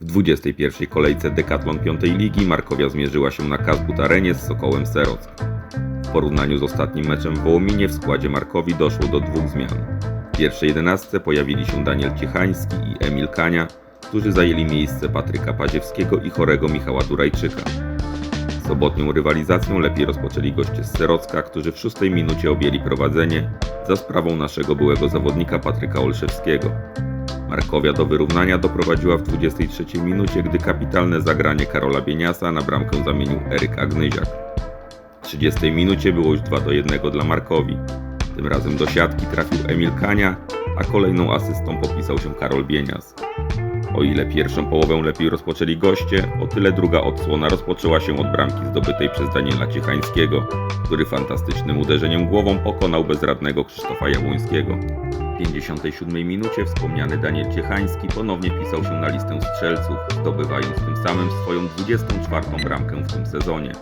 W 21. kolejce Decathlon 5 Ligi Markowia zmierzyła się na Kazbut Arenie z Sokołem Serock. W porównaniu z ostatnim meczem w Wołominie w składzie Markowi doszło do dwóch zmian. W pierwszej jedenastce pojawili się Daniel Ciechański i Emil Kania, którzy zajęli miejsce Patryka Paziewskiego i chorego Michała Durajczyka. Sobotnią rywalizacją lepiej rozpoczęli goście z Serocka, którzy w szóstej minucie objęli prowadzenie za sprawą naszego byłego zawodnika Patryka Olszewskiego. Markowia do wyrównania doprowadziła w 23 minucie, gdy kapitalne zagranie Karola Bieniasa na bramkę zamienił Eryk Agnyziak. W 30 minucie było już 2 do 1 dla Markowi. Tym razem do siatki trafił Emil Kania, a kolejną asystą popisał się Karol Bienias. O ile pierwszą połowę lepiej rozpoczęli goście, o tyle druga odsłona rozpoczęła się od bramki zdobytej przez Daniela Ciechańskiego, który fantastycznym uderzeniem głową pokonał bezradnego Krzysztofa Jabłońskiego. W 57 minucie wspomniany Daniel Ciechański ponownie pisał się na listę strzelców, zdobywając tym samym swoją 24 bramkę w tym sezonie.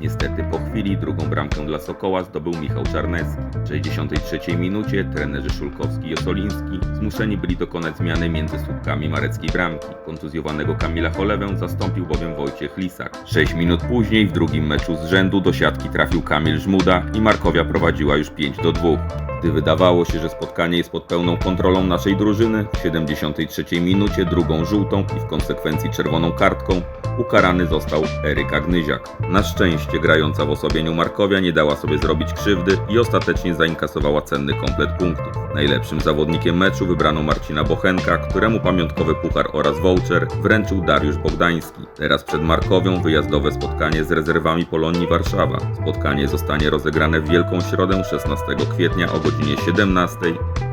Niestety po chwili drugą bramkę dla Sokoła zdobył Michał Czarnecki. W 63 minucie trenerzy Szulkowski i Osoliński zmuszeni byli dokonać zmiany między słupkami mareckiej bramki. Kontuzjowanego Kamila Cholewę zastąpił bowiem Wojciech Lisak. 6 minut później w drugim meczu z rzędu do siatki trafił Kamil Żmuda i Markowia prowadziła już 5 do 2. Gdy wydawało się, że spotkanie jest pod pełną kontrolą naszej drużyny, w 73 minucie drugą żółtą i w konsekwencji czerwoną kartką ukarany został Eryk Agnyziak. Na szczęście grająca w osłabieniu Markowia nie dała sobie zrobić krzywdy i ostatecznie zainkasowała cenny komplet punktów. Najlepszym zawodnikiem meczu wybrano Marcina Bochenka, któremu pamiątkowy puchar oraz voucher wręczył Dariusz Bogdański. Teraz przed Markowią wyjazdowe spotkanie z rezerwami Polonii Warszawa. Spotkanie zostanie rozegrane w Wielką Środę 16 kwietnia o godzinie 17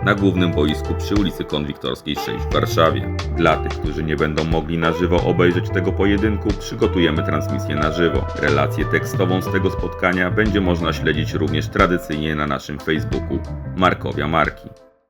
na głównym boisku przy ulicy Konwiktorskiej 6 w Warszawie. Dla tych, którzy nie będą mogli na żywo obejrzeć tego pojedynku, przygotujemy transmisję na żywo. Relację tekstową z tego spotkania będzie można śledzić również tradycyjnie na naszym Facebooku Markowia Marki.